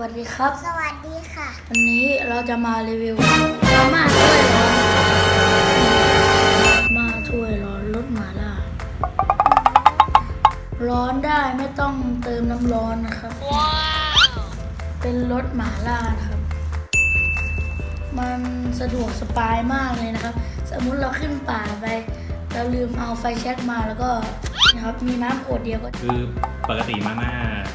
วัสดีครับ สวัสดีค่ะ วันนี้เราจะมารีวิวมาม่าถ้วยร้อนนะครับมาถ้วยร้อนรสหมาล่า ร้อนได้ไม่ต้องเติมน้ำร้อนนะครับ เป็นรสหมาล่านะครับ มันสะดวกสบายมากเลยนะครับ สมมุติเราขึ้นป่าไป เราลืมเอาไฟแช็กมาแล้วก็นะครับมีน้ำขวดเดียวก็คือปกติมาม่า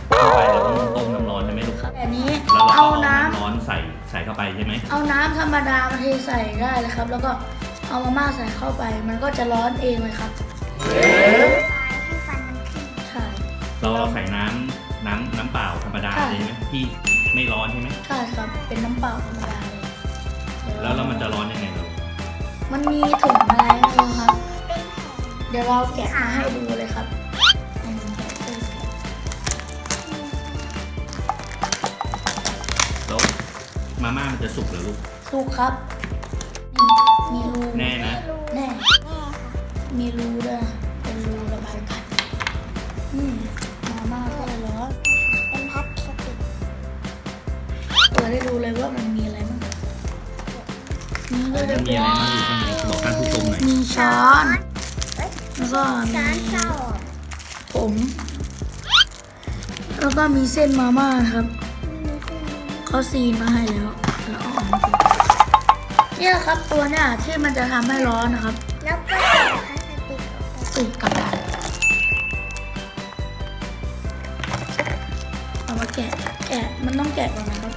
ทั่วไปเราต้องต้มน้ำร้อนใช่ไหมลูกแต่อันนี้แล้วเราก็เอาเอาน้ำน้ำร้อนใส่ใส่เข้าไปใช่ไหมเอาน้ำธรรมดามาเทใส่ได้เลยครับ แล้วก็เอามาม่าใส่เข้าไป มันก็จะร้อนเองเลยครับให้ฟันมันขึ้นใช่ เราเราใส่น้ำน้ำน้ำเปล่าธรรมดาค่ะเลยใช่ไหมที่ไม่ร้อนใช่ไหมใช่ครับเป็นน้ำเปล่าธรรมดาเลยแล้วแล้วมันจะร้อนยังไงลูกมันมีถุงอะไรไม่รู้ครับ เป็นเดี๋ยวเราแกะมาให้ดูเลยครับอืมแกะเออแกะแล้วมาม่ามันจะสุกเหรอลูก สุกครับนี่มีรูแน่นะ แน่แม่ค่ะมีรูด้วยนะเป็นรูระบายอากาศอืมมาม่าก็ร้อนเป็นพลาสติกเปิดให้ดูเลยว่ามันมีอะไรบ้างนี่ก็มัจะนมีเป็นอะไรบ้างอยู่ข้างในบอกท่านผู้ชมหน่อยมีช้อนเอ้ย แล้วก็มีช้อนเข้าผม แล้วก็มีเส้นมาม่านะครับมีเส้นเขาซีนมาให้แล้วแล้วเอาออกมาดูเนี่ยครับตัวเนี่ยที่มันจะทำให้ร้อนนะครับ แล้วก็แกะพลาสติกออกไปติดกระดาษเอามาแกะแกะมันต้องแกะก่อนนะครับ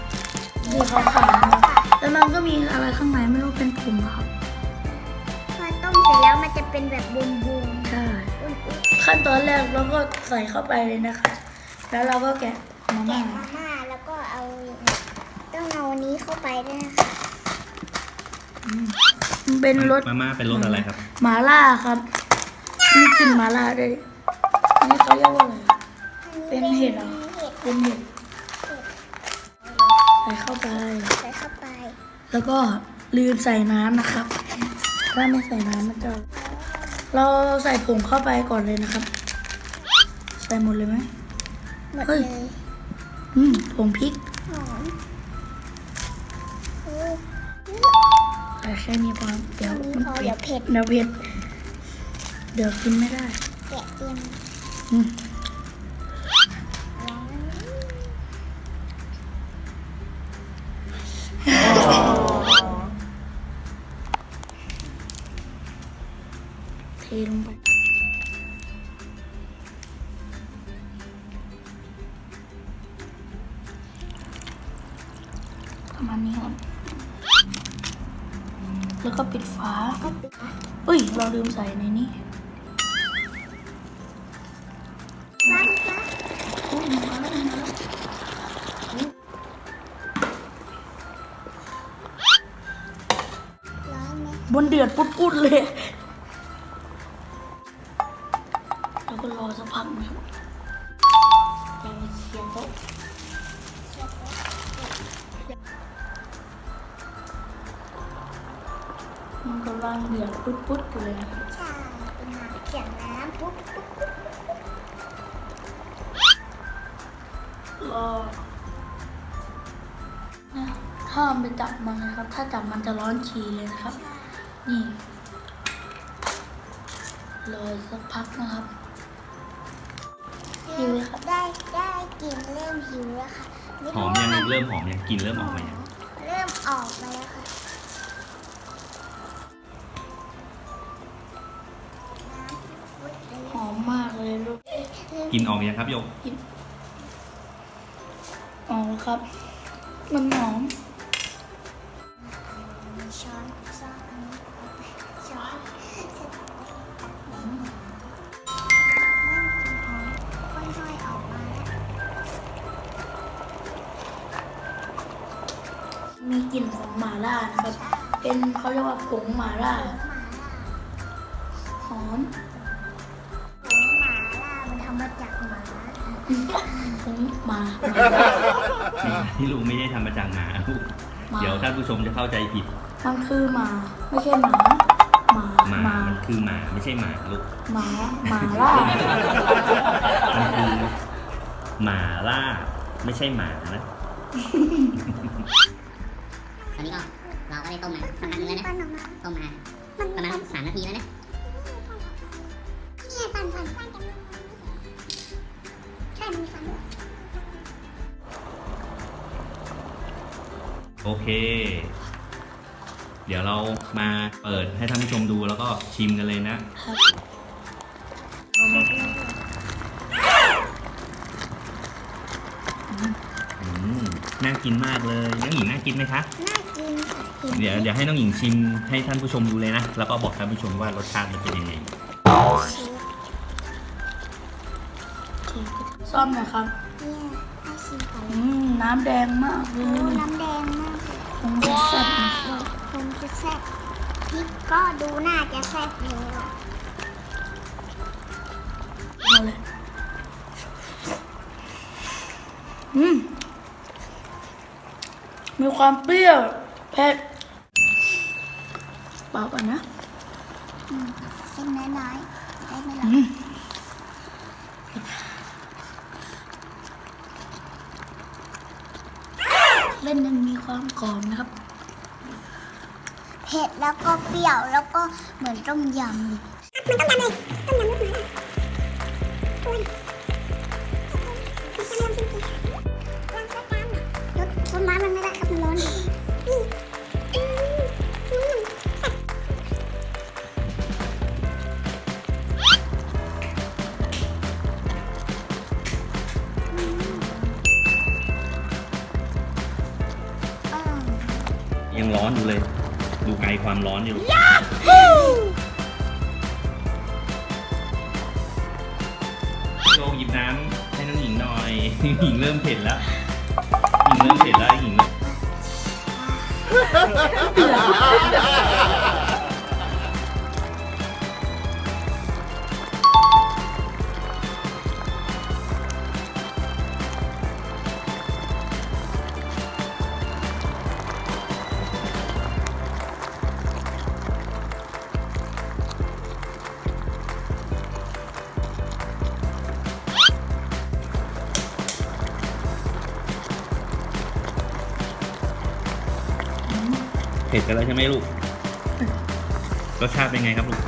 สีขาวๆนะครับแล้วมันก็มีอะไรข้างในไม่รู้เป็นผงอะครับพอต้ มเสร็จแล้วมันจะเป็นแบบบุมใช่ๆอุ่นขั้นตอนแรกเราก็ใส่เข้าไปเลยนะคะ แล้วเราก็แกะมาๆแกะม่ามาม่าแล้วก็เอาต้องเอาอันนี้เข้าไปด้วยนะคะมันเป็นรสมาม่าเป็นรสอะไรครับ หมาล่าครับมีกลิ่นหมาล่าด้วยอันนี้เขาเรียกว่าอะไรเป็นเห็ดเหรอเห็ดเป็นเห็ดใส่เข้าไป ใส่เข้าไป แล้วก็ลืมใส่น้ำนะครับ ถ้าไม่ใส่น้ำมันจะเราใส่ผงเข้าไปก่อนเลยนะครับ ใส่หมดเลยไหมหมดเฮ้เลยยอืมผงพริกหอมโอ้ใส่แค่นี้พอเดี๋ยวอันนี้มันพอเผ็เดี๋ดยวเผ็ดเดี๋ยวเผ็ดเดี๋ยวกินไม่ได้แกะเตรียมอืม ลงไป ประมาณนี้ครับ แล้วก็ปิดฝาก็ปิดนะเอ้ย เราลืมใส่ในนี้ร้านจ้ะอุ๊ยมาแล้วมาแล้วร้อนไหมบนเดือดปุดๆเลย ก็รอสักพักนะครับเราเคลียร์โต๊ะมันกำลังเดือดปุดๆอยู่เลยนะครับใช่เป็นน้ำเขียนน้ำปุ๊บปุ๊บปุ๊บรอนะถ้ามไปจับมันนะครับ ถ้าจับมันจะร้อนฉี่เลยนะครับ นี่รอสักพักนะครับ หิวเลยครับได้ได้กลินเริ่มหิวแล้วค่ะไหอมยังว่าเริ่มหอมยังกลินเริ่มออกมายังเริ่มออกมาแล้วค่ะน้ำฟุดเลยหอมมากเลยลูกกลินออกยังครับโยกออกแล้วครับ มันหอมช้อนซ้อนอัน กลิ่นของหม่าล่านะครับ เป็นเขาเรียกว่าผงหม่าล่าหอมหมาล่ามันทำมาจากหมาผงหมาหหมาที่ลูกไม่ได้ทำมาจากหมาลูกมา เดี๋ยวท่านผู้ชมจะเข้าใจผิดมันคือหมาไม่ใช่หมาหมาหมาหมามันคือหมาไม่ใช่หมาลูก หมาหมาล่ามันคือหมาล่า ไม่ใช่หมานะ ตอนนี้ก็เราก็ได้ต้มมาสักพักนึงแล้วนะปั้นออกมาต้มมามันประมาณสามนาทีแล้วนะเนี่ยปั้นปั้นปั้นกันใช่มันมีฟันด้วยโอเค เดี๋ยวเรามาเปิดให้ท่านผู้ชมดูแล้วก็ชิมกันเลยนะ น่ากินมากเลยน้องหญิงน่ากินไหมคะ น่ากินค่ะกินเดี๋ยวเดี๋ยวให้น้องหญิงชิมให้ท่านผู้ชมดูเลยนะ แล้วก็บอกท่านผู้ชมว่ารสชาติมันเป็นยังไง ซ่อมหนะครับ เนี่ยให้ชิมก่อนอืม น้ำแดงมากเลโอ้ยน้ำแดงมากเลยคงจะแซ่บนะครับคงจะแซ่บพริกก็ดูน่าจะแซ่บเลยอะ มีความเปรี้ยวเผ็ดเปล่าก่อนนะอืมเส้นน้อยๆได้ไหมล่ะอืมเล่นยังมีความกรอบนะครับ เผ็ดแล้วก็เปรี้ยวแล้วก็เหมือนต้มยำเลยมันต้มยำเลยต้มยำูไกลความร้อนอยู่โยหยิบน้ำให้น้องหญิงหน่อย หญิงเริ่มเผ็ดแล้ว หญิงเริ่มเผ็ดแล้วหญิงเริ่ม กันแล้วใช่ไหมลูก รสชาติเป็นไงครับลูก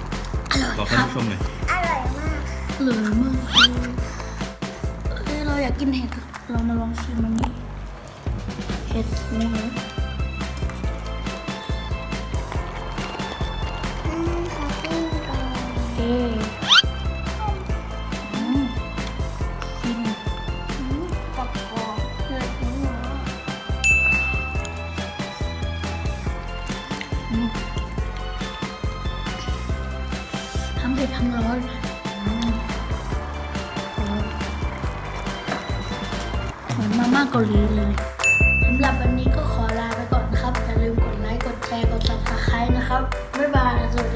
อร่อยบอกคท่านรับผู้ชมหน่อย อร่อยมากเหลือมากเลยเอ้ยเราอยากกินเห็ดอะเรามาลองชิมมันนี้เห็ดหมูเหรออืมขอปิ้งก่อน เอ๊ะ ทั้ร้อนเหมือนมาม่าเกาหลีเลยสำหรับวันนี้ก็ขอลาไปก่อนครับ อย่าลืมกดไลค์ กดแชร์ กดซับสไครต์นะครับ บ๊ายบายสวัสดี